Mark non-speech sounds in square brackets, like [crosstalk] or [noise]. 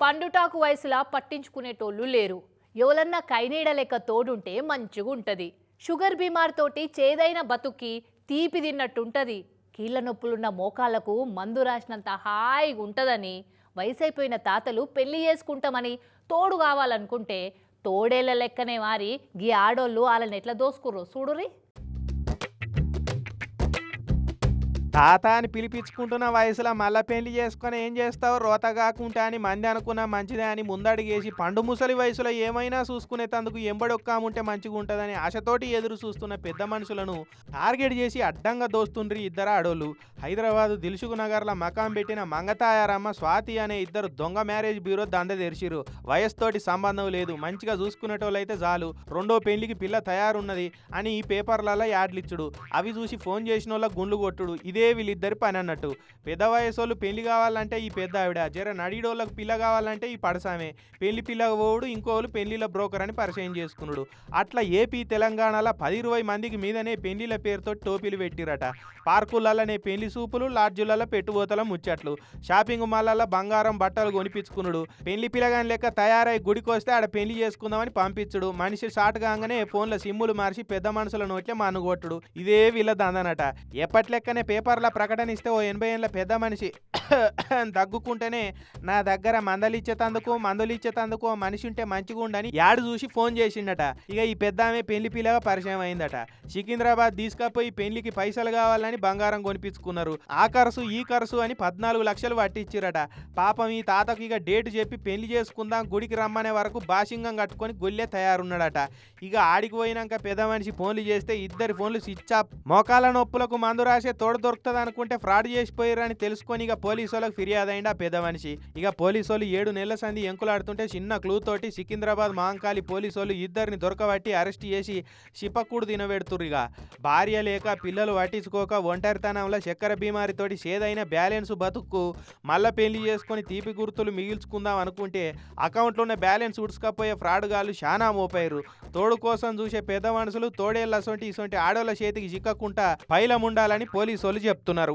పండుటాకు వయసులా పట్టించుకునేటోళ్ళు లేరు. ఎవలన్నా కైనీడ లెక్క తోడుంటే మంచిగుంటది. షుగర్ బీమార్తోటి చేదైన బతుక్కి తీపి తిన్నట్టుంటది. కీళ్ళ నొప్పులున్న మోకాలకు మందు రాసినంత హాయిగా ఉంటుందని వయసైపోయిన తాతలు పెళ్ళి చేసుకుంటామని తోడు కావాలనుకుంటే తోడేళ్ళ లెక్కనే మారి గీ ఆడోళ్ళు వాళ్ళని ఎట్లా దోసుకుర్రో చూడురి తాత అని పిలిపించుకుంటున్న వయసులో మళ్ళా పెళ్ళి చేసుకొని ఏం చేస్తావు? రోత కాకుండా అని మంది అనుకున్నా మంచిదే అని ముందడిగేసి పండు ముసలి వయసులో ఏమైనా చూసుకునేటందుకు ఎంబడొక్కాముంటే మంచిగా ఉంటుందని ఆశతోటి ఎదురు చూస్తున్న పెద్ద మనుషులను టార్గెట్ చేసి అడ్డంగా దోస్తుండ్రి ఇద్దరు ఆడోళ్ళు. హైదరాబాద్ దిల్సుఖ్ నగర్లో మకాం పెట్టిన మంగతాయారమ్మ స్వాతి అనే ఇద్దరు దొంగ మ్యారేజ్ బ్యూరో దంద తెరిచిరు వయసుతోటి సంబంధం లేదు. మంచిగా చూసుకునేటోళ్ళైతే చాలు. రెండో పెళ్ళికి పిల్ల తయారున్నది అని ఈ పేపర్లలో యాడ్లు ఇచ్చుడు అవి చూసి ఫోన్ చేసిన వాళ్ళ గుండ్లు కొట్టుడు. ఇదే వీళ్ళిద్దరి పని అన్నట్టు. పెద్ద వయసు పెళ్ళి కావాలంటే ఈ పెద్ద ఆవిడ జర నడిడోళ్ళకి పిల్ల కావాలంటే ఈ పడసామే. పెళ్ళి పిల్ల పోవుడు ఇంకోళ్ళు పెళ్ళిల బ్రోకర్ అని పరిచయం చేసుకున్నాడు అట్లా ఏపీ తెలంగాణలో పది ఇరవై మందికి మీదనే పెళ్ళిల పేరుతో టోపీలు పెట్టిరట. పార్కులలోనే పెళ్ళి సూపులు లాడ్జులలో పెట్టుబోతల ముచ్చట్లు. షాపింగ్ మాల్లలో బంగారం బట్టలు కొనిపించుకున్నాడు పెళ్ళి పిల్లగాని లెక్క తయారై గుడికొస్తే ఆడ పెళ్ళి చేసుకుందామని పంపించుడు. మనిషి షార్ట్ కాగానే ఫోన్ల సిమ్ములు మార్చి పెద్ద మనుషుల నోట్లే మనుగొట్టుడు. ఇదే వీళ్ళ దందనట. ఎప్పటి లెక్కనే పేపర్ల ప్రకటన ఇస్తే ఓ ఎనభై ఏళ్ళ పెద్ద మనిషి [coughs] దగ్గుకుంటేనే నా దగ్గర మందలు ఇచ్చేతందుకు మందులు ఇచ్చేతందుకు మనిషి ఉంటే మంచిగా ఉండని యాడు చూసి ఫోన్ చేసిండట. ఇక ఈ పెద్ద ఆమె పెళ్ళి పిల్లగా పరిచయం అయిందట. సికింద్రాబాద్ తీసుకపోయి పెళ్ళికి పైసలు కావాలని బంగారం కొనిపించుకున్నారు. ఆ ఖర్చు ఈ ఖర్చు అని పద్నాలుగు లక్షలు పట్టించిరట పాపం ఈ తాతకు ఇక డేట్ చెప్పి పెళ్ళి చేసుకుందాం గుడికి రమ్మనే వరకు బాసింగం కట్టుకొని గొల్లే తయారున్నాడట. ఇక ఆడికి పోయినాక పెద్ద మనిషి ఫోన్లు చేస్తే ఇద్దరి ఫోన్లు స్విచ్ ఆఫ్. మోకాల నొప్పులకు మందు రాసే తోడు దొరుకుతుంది అనుకుంటే ఫ్రాడ్ అని తెలుసుకొని ఇక పోలీసు వాళ్ళకి ఫిర్యాదు అయింది ఆ పెద్ద మనిషి. ఇక పోలీసు వాళ్ళు ఏడు నెలల సంది ఎంకులాడుతుంటే చిన్న క్లూ తోటి సికింద్రాబాద్ మహంకాళి పోలీసు వాళ్ళు ఇద్దరిని దొరకబట్టి అరెస్ట్ చేసి షిపక్కుడు తినబెడుతుర్రు ఇక భార్య లేక పిల్లలు పట్టించుకోక ఒంటరితనంలో చక్కెర బీమారితోటి సేదైన బ్యాలెన్స్ బతుక్కు. మళ్ళా పెళ్ళి చేసుకొని తీపి గుర్తులు మిగిల్చుకుందాం అనుకుంటే అకౌంట్లో ఉన్న బ్యాలెన్స్ ఉడుచుకపోయే ఫ్రాడ్గాళ్ళు చాలా మోపారు తోడు కోసం చూసే పెద్ద మనుషులు తోడేళ్ళ సొంటి ఇసొంటి ఆడోళ్ళ చేతికి చిక్కకుండా పైలం ఉండాలని పోలీసు వాళ్ళు చెప్తున్నారు.